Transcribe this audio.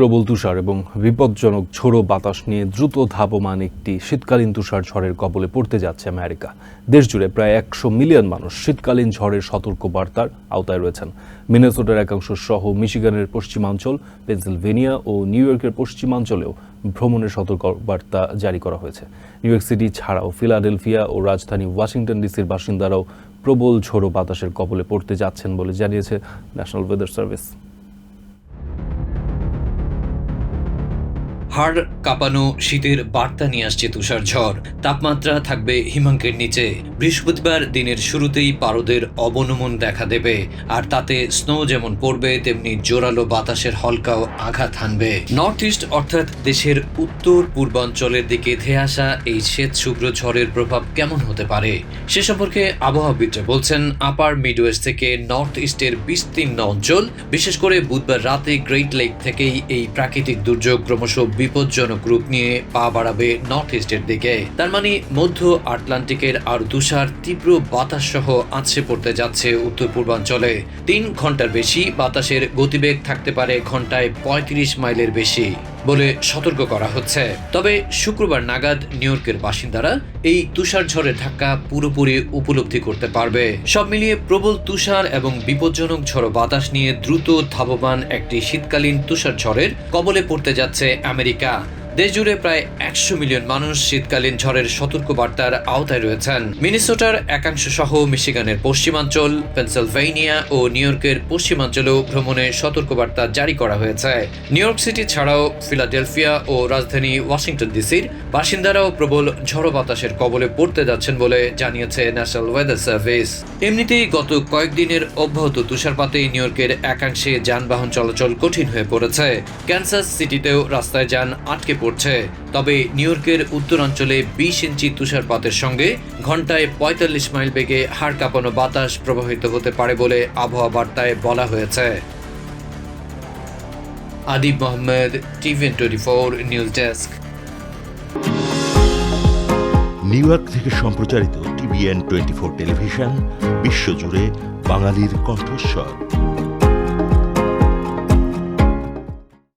প্রবল তুষার এবং বিপজ্জনক ঝোড়ো বাতাস নিয়ে দ্রুত ধাবমান একটি শীতকালীন তুষার ঝড়ের কবলে পড়তে যাচ্ছে আমেরিকা। দেশজুড়ে প্রায় একশো মিলিয়ন মানুষ শীতকালীন ঝড়ের সতর্ক বার্তার আওতায় রয়েছেন। মিনেসোটার একাংশ সহ মিশিগানের পশ্চিমাঞ্চল, পেনসিলভেনিয়া ও নিউ ইয়র্কের পশ্চিমাঞ্চলেও ভ্রমণের সতর্ক বার্তা জারি করা হয়েছে। নিউ ইয়র্ক সিটি ছাড়াও ফিলাডেলফিয়া ও রাজধানী ওয়াশিংটন ডিসির বাসিন্দারাও প্রবল ঝোড়ো বাতাসের কবলে পড়তে যাচ্ছেন বলে জানিয়েছে ন্যাশনাল ওয়েদার সার্ভিস। হাড় কাঁপানো শীতের বার্তা নিয়ে আসছে তুষার ঝড়। তাপমাত্রা থাকবে হিমাঙ্কের নিচে। বৃহস্পতিবার দিনের শুরুতেই পারদের অবনমন দেখা দেবে। আর তাতে স্নো যেমন পড়বে, তেমনি জোরালো বাতাসের হলকাও আঘাত হানবে। নর্থ ইস্ট অর্থাৎ দেশের উত্তর পূর্বাঞ্চলের দিকে ধেয়ে আসা এই শ্বেত শুভ্র ঝড়ের প্রভাব কেমন হতে পারে? সে সম্পর্কে আবহাওয়াবিদরা বলছেন, আপার মিডওয়েস্ট থেকে নর্থ ইস্টের বিস্তীর্ণ অঞ্চল, বিশেষ করে বুধবার রাতে গ্রেট লেক থেকেই এই প্রাকৃতিক দুর্যোগ ক্রমশ বিপজ্জনক রূপ নিয়ে পা বাড়াবে নর্থ ইস্টের দিকে। তার মানে মধ্য আটলান্টিকের আর তুষার, তীব্র বাতাস সহ আছড়ে পড়তে যাচ্ছে উত্তর পূর্বাঞ্চলে। তিন ঘণ্টার বেশি বাতাসের গতিবেগ থাকতে পারে ঘন্টায় পঁয়ত্রিশ মাইলের বেশি। বলে সতর্ক করা হচ্ছে। তবে শুক্রবার নাগাদ নিউ ইয়র্কের বাসিন্দারা এই তুষার ঝড়ের ধাক্কা পুরোপুরি উপলব্ধি করতে পারবে। সব মিলিয়ে প্রবল তুষার এবং বিপজ্জনক ঝড় বাতাস নিয়ে দ্রুত ধাবমান একটি শীতকালীন তুষার ঝড়ের কবলে পড়তে যাচ্ছে আমেরিকা। দেশজুড়ে প্রায় একশো মিলিয়ন মানুষ শীতকালীন ঝড়ের সতর্ক বার্তার আওতায় রয়েছেন। মিনিসোটার একাংশ সহ মিশিগানের পশ্চিমাঞ্চল, পেনসিলভেনিয়া ও নিউ ইয়র্কের পশ্চিমাঞ্চলেও ভ্রমণে সতর্কবার্তা জারি করা হয়েছে। নিউ ইয়র্ক সিটি ছাড়াও ফিলাডেলফিয়া ও রাজধানী ওয়াশিংটন ডিসির বাসিন্দারাও প্রবল ঝড় বাতাসের কবলে পড়তে যাচ্ছেন বলে জানিয়েছে ন্যাশনাল ওয়েদার সার্ভিস। এমনিতেই গত কয়েকদিনের অব্যাহত তুষারপাতে নিউ ইয়র্কের একাংশে যানবাহন চলাচল কঠিন হয়ে পড়েছে। ক্যান্সাস সিটিতেও রাস্তায় যান আটকে পড়ছে। তবে নিউ ইয়র্কের উত্তরাঞ্চলে বিশ ইঞ্চি তুষারপাতের সঙ্গে ঘন্টায় পঁয়তাল্লিশ মাইল বেগে হাড় কাঁপানো বাতাস প্রবাহিত হতে পারে বলে আবহাওয়া বার্তায় বলা হয়েছে। Adib Mohammad TVN twenty four news desk. New York থেকে সম্প্রচারিত টিভিএন টোয়েন্টি ফোর টেলিভিশন, বিশ্বজুড়ে বাঙালির কণ্ঠস্বর।